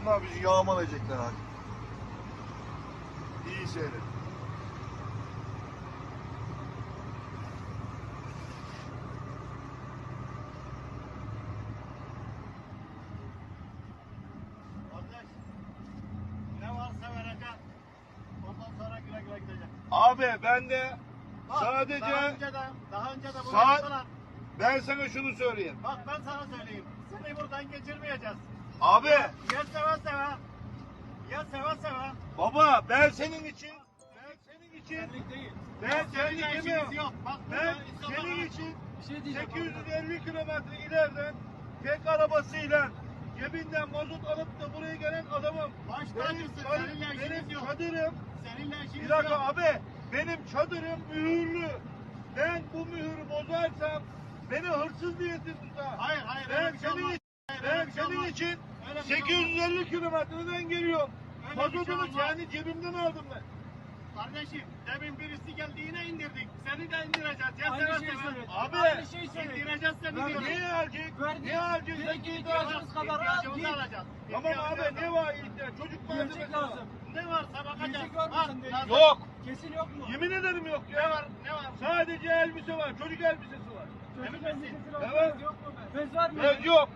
Bunlar bizi yağmalayacaklar abi. İyi seyret. Abi ben de Bak, Sadece- daha önce de, daha önce de bunu Saat- yaptılar. ben sana şunu söyleyeyim. Bak ben sana söyleyeyim. Seni buradan geçirmeyeceğiz. Abi Ya seve seve. Ya seve seve. baba ben senin için ben senin için değil. ben senin gibi yok. Bak ben senin için Bir şey diyeceğim. 850 kilometre ileriden tek arabasıyla cebinden mazot alıp da buraya gelen adamım. Baş Benim, Seninle benim yok. çadırım Seninle işimiz bir dakika yok. abi benim çadırım mühürlü. Ben bu mühürü bozarsam beni hırsız diyesin tutar. Hayır hayır. Ben şey senin için, şey için Öyle bir şey 850 kilometreden geliyorum. Şey Mazotunu olmaz. kendi cebimden aldım ben. Kardeşim demin birisi geldi yine indirdik. Seni de indireceğiz. Ya Aynı seve. söyledi. Abi, Aynı şeyi söyledi. İndireceğiz seni diyorum. Niye alacak? Verdi. Niye alacak? Bir iki ihtiyacımız kadar al alacağız. Tamam abi ne var ihtiyaç? Çocuk Gerçek malzemesi lazım. Ne varsa bakacağız. Var lazım. Yok. Kesin yok mu? Yemin ederim yok Ne ya. var? Ne var? Sadece elbise var. Çocuk elbisesi var. Çocuk elbisesi. Evet. Yok mu be? Bez var mı? Evet yok.